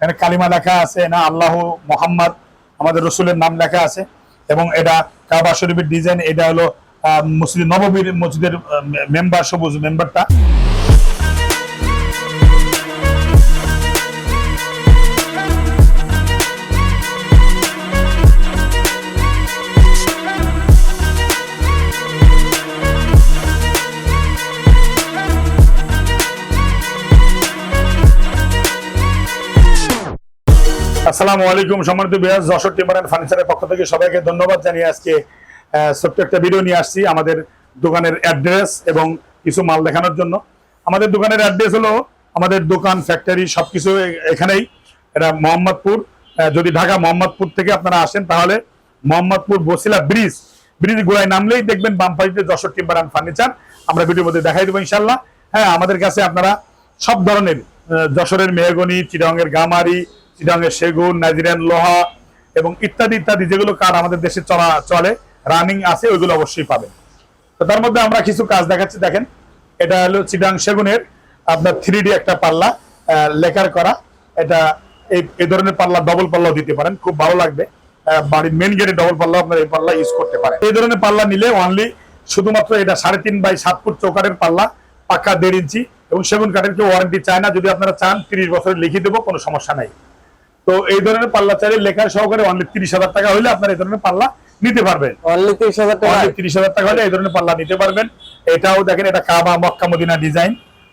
এখানে কালিমা লেখা আছে, না, আল্লাহ মোহাম্মদ, আমাদের রসুলের নাম লেখা আছে, এবং এটা কাবা শরীফের ডিজাইন এটা হলো মুসলিম নববীর মসজিদের মেম্বার, সবুজ মেম্বারটা। আসসালামু আলাইকুম, সম্মানিত বিরাজ যশোর টিম্বার অ্যান্ড ফার্নিচারের পক্ষ থেকে সবাইকে ধন্যবাদ জানিয়ে আজকে ছোট্ট একটা ভিডিও নিয়ে আসছি আমাদের দোকানের অ্যাড্রেস এবং কিছু মাল দেখানোর জন্য। আমাদের দোকানের অ্যাড্রেস হলো আমাদের দোকান ফ্যাক্টরি সবকিছু এ- এখানেই। এটা মোহাম্মদপুর। যদি ঢাকা মোহাম্মদপুর থেকে আপনারা আসেন, তাহলে মোহাম্মদপুর বসিলা ব্রিজ ব্রিজ গোড়ায় নামলেই দেখবেন বাম পাশে যশোর টিম্বার অ্যান্ড ফার্নিচার আমরা ভিডিওর মধ্যে দেখাই দেবো ইনশাল্লাহ হ্যাঁ আমাদের কাছে আপনারা সব ধরনের যশোরের মেহগনি চিরঙের গামারি চিরঙের সেগুন নাইজেরিয়ান লোহা এবং ইত্যাদি ইত্যাদি যেগুলো কার আমাদের দেশে চলা, চলে রানিং আছে, ওইগুলো অবশ্যই পাবেন। তো তার মধ্যে আমরা কিছু কাজ দেখাচ্ছি, দেখেন। এটা হলো চিটাং সেগুনের আপনার থ্রি একটা পাল্লা লেকার করা। এটা এই ধরনের পাল্লা ডবল পাল্লাও দিতে পারেন, খুব ভালো লাগবে। বাড়ির মেন গেটে ডবল পাল্লা আপনার এই পাল্লা ইউজ করতে পারেন। এই ধরনের পাল্লা নিলে অনলি শুধুমাত্র এটা সাড়ে তিন বাই সাত ফুট চৌকারের পাল্লা পাক্কা দেড় ইঞ্চি এবং সেগুন কাঠের কেউ ওয়ারেন্টি চায় না। যদি আপনারা চান তিরিশ বছরের লিখে দেবো কোনো সমস্যা নাই। তো এই ধরনের পাল্লা চাইলে লেখার সহকারে অনলি তিরিশ হাজার টাকা হলে আপনার এই ধরনের পাল্লা নিতে পারবেন। অনলি তিরিশ হাজার টাকা। তিরিশ হাজার টাকা হলে এই ধরনের পাল্লা নিতে পারবেন। এটাও দেখেন এটা কাবা মক্কা মদিনা ডিজাইন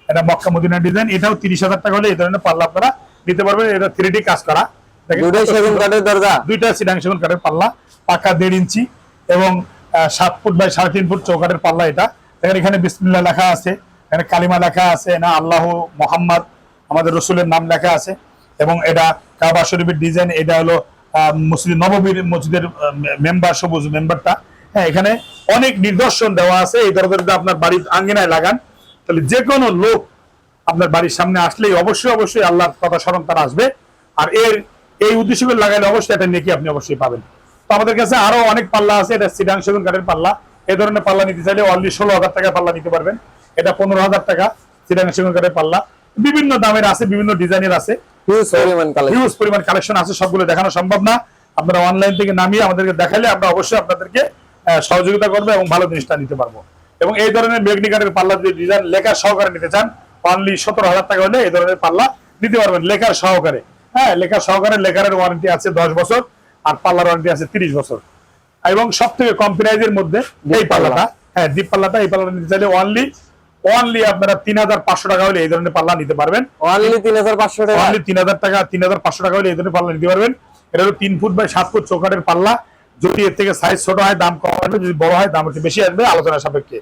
এটা মক্কা মদিনা ডিজাইন এটাও তিরিশ হাজার টাকা হলে এই ধরনের পাল্লা আপনারা নিতে পারবেন। এটা থ্রি ডি কাজ করা। দেখেন সেগুন কাঠের দরজা। দুইটা সিডাং সেগুন কাঠের পাল্লা পাকা দেড় ইঞ্চি এবং সাত ফুট বাই সাড়ে তিন ফুট চৌকাঠের পাল্লা এটা। দেখেন এখানে বিসমিল্লা লেখা আছে। এখানে কালিমা লেখা আছে, না আল্লাহ মোহাম্মদ, আমাদের রসুলের নাম লেখা আছে। এবং এটা কাবা শরীফের ডিজাইন এটা হলো মুসলিম নববীর মসজিদের মেম্বার, সবুজ মেম্বারটা। হ্যাঁ এখানে অনেক নিদর্শন দেওয়া আছে, এই দরজা যদি আপনার বাড়ির আঙ্গিনায় লাগান, তাহলে যে কোনো লোক আপনার বাড়ির সামনে আসলেই অবশ্যই অবশ্যই আল্লাহর কথা স্মরণ তার আসবে। আর এর, এই উদ্দেশ্য করে লাগাইলে অবশ্যই এটা নেকি আপনি অবশ্যই পাবেন। তো আমাদের কাছে আরও অনেক পাল্লা আছে, এটা সিডাং সেগুন কাঠের পাল্লা। এই ধরনের পাল্লা নিতে চাইলে অনলি ষোলো হাজার টাকা পাল্লা নিতে পারবেন। এটা পনেরো হাজার টাকা সিডাং সেগুন কাঠের পাল্লা। বিভিন্ন দামের আছে বিভিন্ন ডিজাইনের আছে। হিউজ পরিমাণ কালেকশন আছে সবগুলো দেখানো সম্ভব না। আপনারা অনলাইন থেকে নামিয়ে আমাদেরকে দেখালে আমরা অবশ্যই আপনাদেরকে সহযোগিতা করব এবং ভালো জিনিসটা নিতে পারব। এবং এই ধরনের মেগনি কাঠের পাল্লা যদি ডিজাইন লেখার সহকারে নিতে চান অনলি সতেরো হাজার টাকা হলে এই ধরনের পাল্লা নিতে পারবেন লেখার সহকারে। হ্যাঁ লেখার সহকারে লেখারের ওয়ারেন্টি আছে দশ বছর আর পাল্লার ওয়ারেন্টি আছে তিরিশ বছর। এবং সব থেকে কম প্রাইজের মধ্যে এই পাল্লাটা হ্যাঁ ডিপ পাল্লাটা এই পাল্লাটা নিতে চাইলে অনলি অনলি আপনারা তিন হাজার পাঁচশো টাকা হলে এই ধরনের পাল্লা নিতে পারবেন। অনলি তিন হাজার পাঁচশো টাকা। অনলি তিন হাজার টাকা তিন হাজার পাঁচশো টাকা হলে এই ধরনের পাল্লা নিতে পারবেন। এটা হলো তিন ফুট বাই সাত ফুট চৌকাঠের পাল্লা। যদি এর থেকে সাইজ ছোট হয় দাম কম আসবে যদি বড় হয় দাম একটু বেশি আসবে আলোচনা সাপেক্ষে।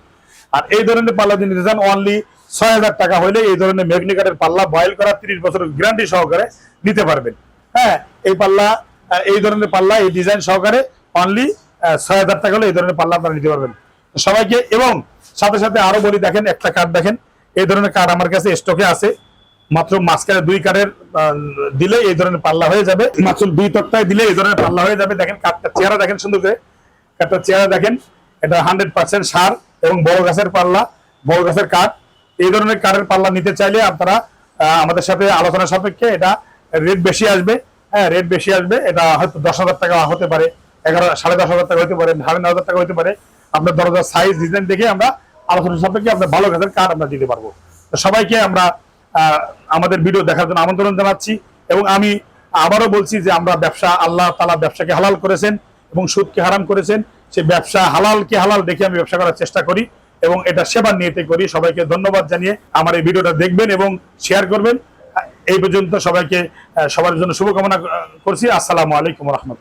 আর এই ধরনের পাল্লা যদি নিতে চান অনলি ছয় হাজার টাকা হলে এই ধরনের মেগনিকাটের পাল্লা বয়েল করা তিরিশ বছরের গ্যারান্টি সহকারে নিতে পারবেন। হ্যাঁ এই পাল্লা এই ধরনের পাল্লা এই ডিজাইন সহকারে অনলি ছয় হাজার টাকা হলে এই ধরনের পাল্লা আপনারা নিতে পারবেন। সবাইকে, এবং সাথে সাথে আরও বলি, দেখেন, একটা কার্ড দেখেন, এই ধরনের কার্ড আমার কাছে স্টকে আছে। মাত্র মাঝখানে দুই কার্ডের দিলে এই ধরনের পাল্লা হয়ে যাবে। মাত্র দুই তক্তায় দিলে এই ধরনের পাল্লা হয়ে যাবে। দেখেন কাঠটা চেহারা দেখেন সুন্দর করে। কাঠটার চেহারা দেখেন, এটা হান্ড্রেড পার্সেন্ট সার এবং বড় গাছের পাল্লা, বড় গাছের কাঠ এই ধরনের কাঠের পাল্লা নিতে চাইলে আপনারা আমাদের সাথে আলোচনা সাপেক্ষে এটা রেট বেশি আসবে। হ্যাঁ রেট বেশি আসবে। এটা হয়তো দশ হাজার টাকা হতে পারে, এগারো, সাড়ে দশ হাজার টাকা হতে পারে, সাড়ে নয় হাজার টাকা হতে পারে। আপনার দরজার সাইজ ডিজাইন দেখে আমরা আলোচনা সাপেক্ষে আপনার ভালো গাছের কাঠ আমরা দিতে পারব। সবাইকে আমরা আমাদের ভিডিও দেখার জন্য আমন্ত্রণ জানাচ্ছি এবং আমি আবারও বলছি যে আমরা ব্যবসা, আল্লাহ তালা ব্যবসাকে হালাল করেছেন এবং সুদকে হারাম করেছেন। সে ব্যবসা হালালকে হালাল দেখে আমি ব্যবসা করার চেষ্টা করি এবং এটা সেবার নিয়েতে করি। সবাইকে ধন্যবাদ জানিয়ে আমার এই ভিডিওটা দেখবেন এবং শেয়ার করবেন। এই পর্যন্ত সবাইকে সবার জন্য শুভকামনা করছি। আসসালামু আলাইকুম রহমতুল্লাহ।